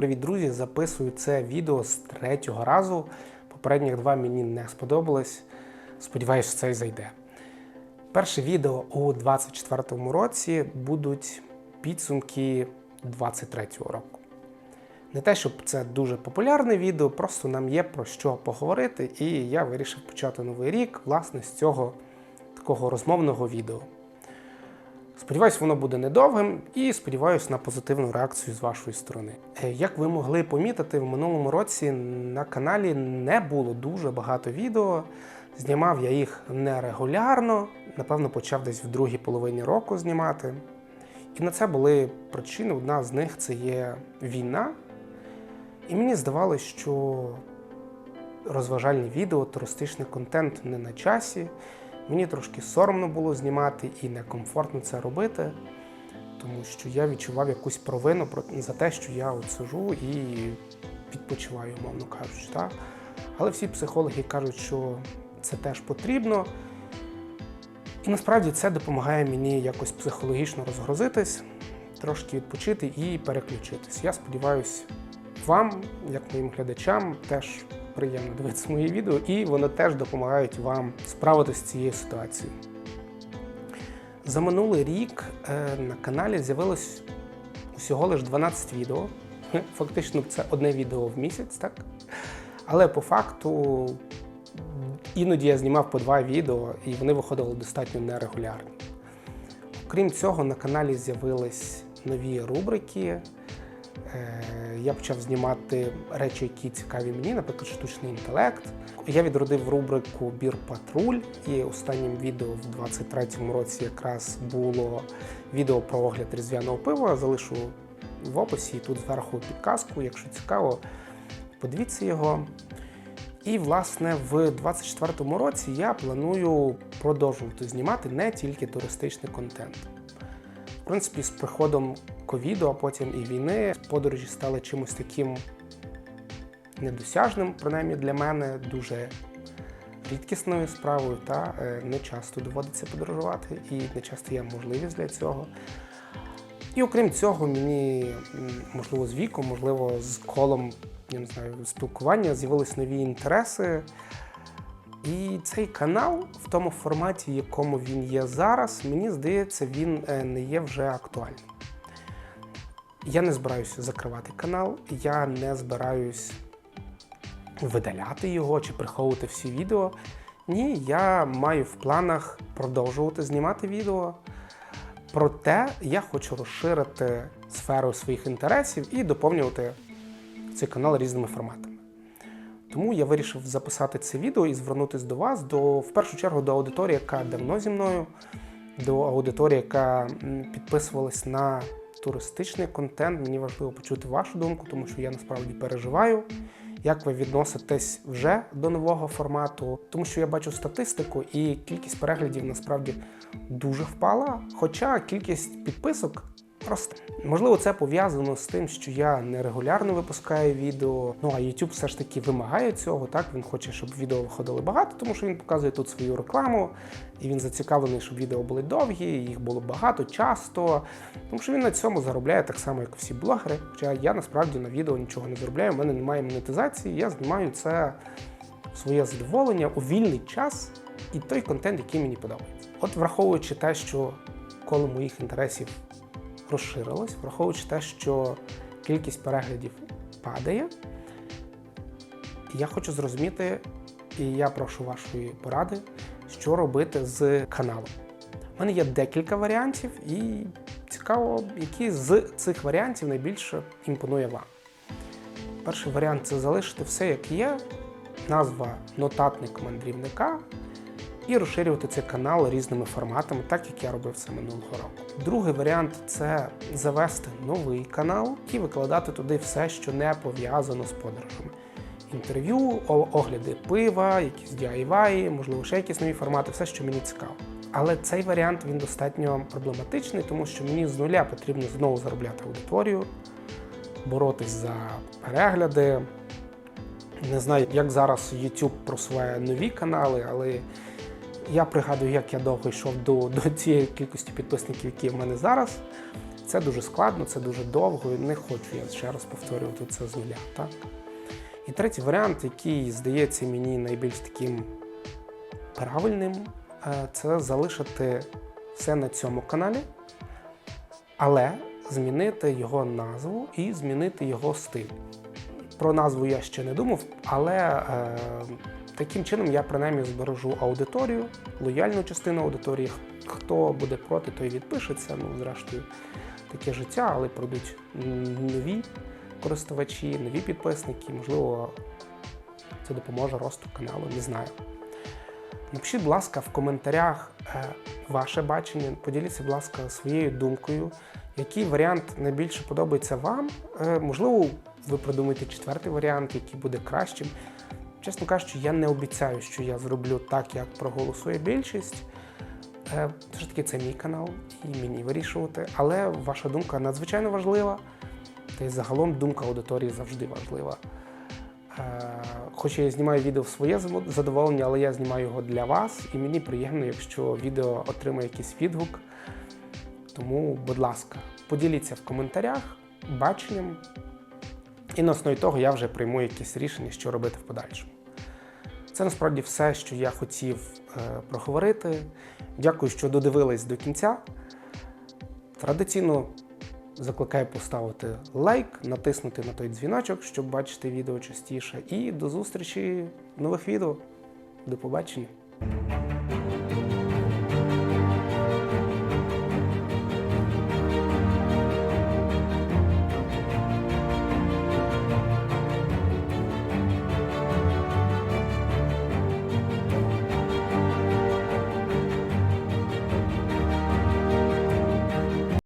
привіт, друзі! Записую це відео з третього разу. Попередніх два мені не сподобались. Сподіваюсь, це й зайде. Перше відео у 2024 році будуть підсумки 2023 року. Не те, щоб це дуже популярне відео, просто нам є про що поговорити, і я вирішив почати новий рік власне з цього такого розмовного відео. Сподіваюсь, воно буде недовгим і сподіваюся на позитивну реакцію з вашої сторони. Е, Як ви могли помітити, в минулому році на каналі не було дуже багато відео. Знімав я їх нерегулярно, напевно, почав десь в другій половині року знімати. І на це були причини. Одна з них це є війна. І мені здавалося, що розважальні відео, туристичний контент не на часі. Мені трошки соромно було знімати і некомфортно це робити, тому що я відчував якусь провину про- за те, що я от сижу і відпочиваю, умовно кажучи. Так? Але всі психологи кажуть, що це теж потрібно. І насправді це допомагає мені якось психологічно розгрузитись, трошки відпочити і переключитись. Я сподіваюся, вам, як моїм глядачам, теж приємно дивитися мої відео, і вони теж допомагають вам справитися з цією ситуацією. За минулий рік е, на каналі з'явилось усього лише 12 відео. Фактично, це одне відео в місяць, так? Але по факту іноді я знімав по два відео, і вони виходили достатньо нерегулярно. Окрім цього, на каналі з'явились нові рубрики. Е, Я почав знімати речі, які цікаві мені, наприклад, штучний інтелект. Я відродив рубрику Бір Патруль, і останнім відео в 23-му році якраз було відео про огляд різдвяного пива. Залишу в описі і тут зверху підказку, якщо цікаво, подивіться його. І, власне, в 24-му році я планую продовжувати знімати не тільки туристичний контент. В принципі, з приходом ковіду, а потім і війни, подорожі стали чимось таким недосяжним, принаймні для мене, дуже рідкісною справою, та е, не часто доводиться подорожувати, і не часто є можливість для цього. І окрім цього, мені, можливо, з віком, можливо, з колом я не знаю, спілкування з'явились нові інтереси. І цей канал в тому форматі, в якому він є зараз, мені здається, він е, не є вже актуальним. Я не збираюся закривати канал, я не збираюсь видаляти його чи приховувати всі відео. Ні, я маю в планах продовжувати знімати відео. Проте я хочу розширити сферу своїх інтересів і доповнювати цей канал різними форматами. Тому я вирішив записати це відео і звернутися до вас, до, в першу чергу до аудиторії, яка давно зі мною, до аудиторії, яка підписувалась на туристичний контент. Мені важливо почути вашу думку, тому що я насправді переживаю, як ви відноситесь вже до нового формату. Тому що я бачу статистику, і кількість переглядів насправді дуже впала. Хоча кількість підписок Просто можливо, це пов'язано з тим, що я нерегулярно випускаю відео. Ну а YouTube все ж таки вимагає цього. Так він хоче, щоб відео виходили багато, тому що він показує тут свою рекламу, і він зацікавлений, щоб відео були довгі, їх було багато, часто. Тому що він на цьому заробляє так само, як всі блогери. Хоча я насправді на відео нічого не заробляю, у мене немає монетизації. Я знімаю це в своє задоволення у вільний час і той контент, який мені подобається. От враховуючи те, що коло моїх інтересів розширилось, враховуючи те, що кількість переглядів падає. Я хочу зрозуміти, і я прошу вашої поради, що робити з каналом. У мене є декілька варіантів, і цікаво, який з цих варіантів найбільше імпонує вам. Перший варіант це залишити все, як є, назва нотатник мандрівника і розширювати цей канал різними форматами, так як я робив це минулого року. Другий варіант це завести новий канал і викладати туди все, що не пов'язано з подорожами. Інтерв'ю, огляди пива, якісь DIY, можливо, ще якісь нові формати, все, що мені цікаво. Але цей варіант він достатньо проблематичний, тому що мені з нуля потрібно знову заробляти аудиторію, боротись за перегляди. Не знаю, як зараз YouTube просуває нові канали, але я пригадую, як я довго йшов до, до цієї кількості підписників, які в мене зараз. Це дуже складно, це дуже довго, і не хочу я ще раз повторювати це з нуля. Так? І третій варіант, який здається мені найбільш таким правильним, е, це залишити все на цьому каналі, але змінити його назву і змінити його стиль. Про назву я ще не думав, але е, таким чином я принаймні збережу аудиторію, лояльну частину аудиторії. Хто буде проти, той відпишеться. Ну, зрештою, таке життя, але прийдуть м, нові користувачі, нові підписники. Можливо, це допоможе росту каналу, не знаю. Напишіть, будь ласка, в коментарях е, ваше бачення, поділіться, будь ласка, своєю думкою, який варіант найбільше подобається вам. Е, Можливо, ви придумаєте четвертий варіант, який буде кращим. Чесно кажучи, я не обіцяю, що я зроблю так, як проголосує більшість. Е, Все ж таки, це мій канал, і мені вирішувати. Але ваша думка надзвичайно важлива. Та й загалом думка аудиторії завжди важлива. Е, Хоч я знімаю відео в своє задоволення, але я знімаю його для вас, і мені приємно, якщо відео отримає якийсь відгук. Тому, будь ласка, поділіться в коментарях баченням, і на основі того я вже прийму якесь рішення, що робити в подальшому. Це насправді все, що я хотів е, проговорити. Дякую, що додивились до кінця. Традиційно закликаю поставити лайк, натиснути на той дзвіночок, щоб бачити відео частіше. І до зустрічі в нових відео. До побачення!